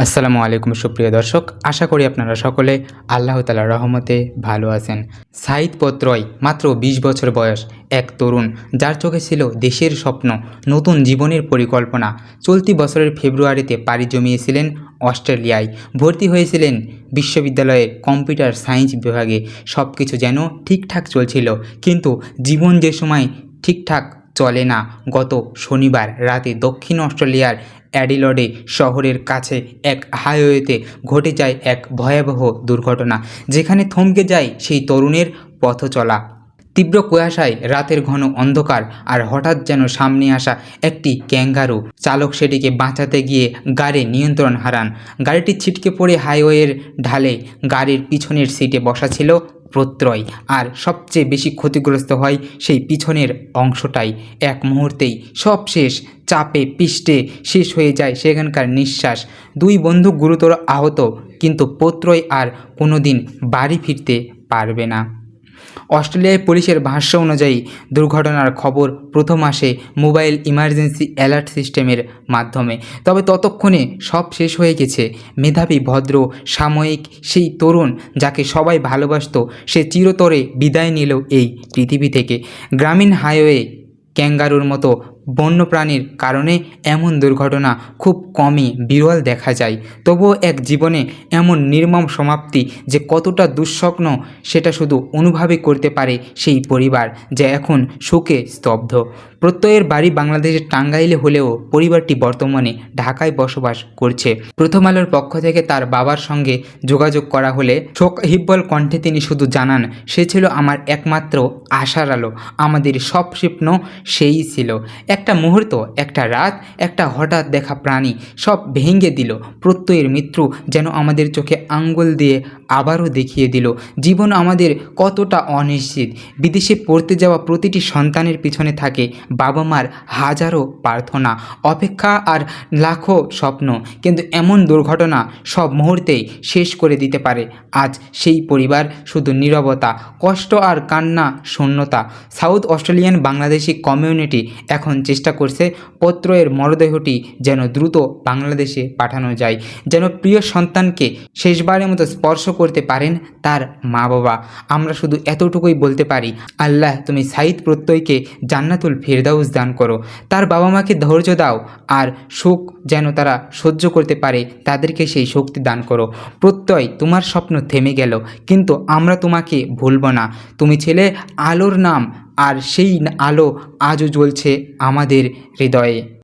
আসসালামু আলাইকুম সুপ্রিয় দর্শক, আশা করি আপনারা সকলে আল্লাহ তালার রহমতে ভালো আছেন। সাইদ পত্রয় মাত্র ২০ বছর বয়স এক তরুণ, যার চোখে ছিল দেশের স্বপ্ন, নতুন জীবনের পরিকল্পনা। চলতি বছরের ফেব্রুয়ারিতে পাড়ি জমিয়েছিলেন অস্ট্রেলিয়ায়। ভর্তি হয়েছিলেন বিশ্ববিদ্যালয়ের কম্পিউটার সায়েন্স বিভাগে। সব কিছু যেন ঠিকঠাক চলছিল, কিন্তু জীবন যে সময় ঠিকঠাক চলে না, গত শনিবার রাতে দক্ষিণ অস্ট্রেলিয়ার অ্যাডিলডে শহরের কাছে এক হাইওয়েতে ঘটে যায় এক ভয়াবহ দুর্ঘটনা, যেখানে থমকে যায় সেই তরুণের পথ চলা তীব্র কুয়াশায় রাতের ঘন অন্ধকার আর হঠাৎ যেন সামনে আসা একটি ক্যাঙ্গারু। চালক সেটিকে বাঁচাতে গিয়ে গাড়ি নিয়ন্ত্রণ হারান। গাড়িটি ছিটকে পড়ে হাইওয়ের ঢালে গাড়ির পিছনের সিটে বসা ছিল প্রত্যয়। আর সবচেয়ে বেশি ক্ষতিগ্রস্ত হয় সেই পিছনের অংশটাই। এক মুহূর্তেই সব শেষ, চাপে, পিষ্টে শেষ হয়ে যায় সেখানকার নিঃশ্বাস। দুই বন্ধু গুরুতর আহত, কিন্তু প্রত্যয় আর কোনোদিন বাড়ি ফিরতে পারবে না। অস্ট্রেলিয়ায় পুলিশের ভাষ্য অনুযায়ী, দুর্ঘটনার খবর প্রথম আসে মোবাইল ইমার্জেন্সি অ্যালার্ট সিস্টেমের মাধ্যমে। তবে ততক্ষণে সব শেষ হয়ে গেছে। মেধাবী, ভদ্র, সাময়িক সেই তরুণ যাকে সবাই ভালোবাসত, সে চিরতরে বিদায় নিল এই পৃথিবী থেকে। গ্রামীণ হাইওয়ে ক্যাঙ্গারুর মতো বন্যপ্রাণীর কারণে এমন দুর্ঘটনা খুব কমই বিরল দেখা যায়। তবুও এক জীবনে এমন নির্মম সমাপ্তি যে কতটা দুঃস্বপ্ন সেটা শুধু অনুভবই করতে পারে সেই পরিবার যা এখন শোকে স্তব্ধ। প্রত্যয়ের বাড়ি বাংলাদেশের টাঙ্গাইলে হলেও পরিবারটি বর্তমানে ঢাকায় বসবাস করছে। প্রথম আলোর পক্ষ থেকে তার বাবার সঙ্গে যোগাযোগ করা হলে শোক হিব্বল কণ্ঠে তিনি শুধু জানান, সে ছিল আমার একমাত্র আশার আলো, আমাদের সব স্বপ্ন সেই ছিল। একটা মুহূর্ত, একটা রাত, একটা হঠাৎ দেখা প্রাণী সব ভেঙে দিল। প্রত্যয়ের মৃত্যু যেন আমাদের চোখে আঙ্গুল দিয়ে আবারও দেখিয়ে দিল। জীবন আমাদের কতটা অনিশ্চিত। বিদেশে পড়তে যাওয়া প্রতিটি সন্তানের পিছনে থাকে বাবা মার হাজারো প্রার্থনা, অপেক্ষা আর লাখো স্বপ্ন। কিন্তু এমন দুর্ঘটনা সব মুহূর্তেই শেষ করে দিতে পারে। আজ সেই পরিবার শুধু নীরবতা, কষ্ট আর কান্না, শূন্যতা। সাউথ অস্ট্রেলিয়ান বাংলাদেশি কমিউনিটি এখন চেষ্টা করছে পত্রয়ের মরদেহটি যেন দ্রুত বাংলাদেশে পাঠানো যায়। যেন প্রিয় সন্তানকে শেষবারের মতো স্পর্শ করতে পারেন তার মা বাবা আমরা শুধু এতটুকুই বলতে পারি, আল্লাহ তুমি সাইদ প্রত্যয়কে জান্নাতুল ফেরদাউস দান করো। তার বাবা মাকে ধৈর্য দাও আর শোক যেন তারা সহ্য করতে পারে, তাদেরকে সেই শক্তি দান করো। প্রত্যয় তোমার স্বপ্ন থেমে গেল, কিন্তু আমরা তোমাকে ভুলব না। তুমি ছেলে আলোর নাম আর সেই আলো আজও জ্বলছে আমাদের হৃদয়ে।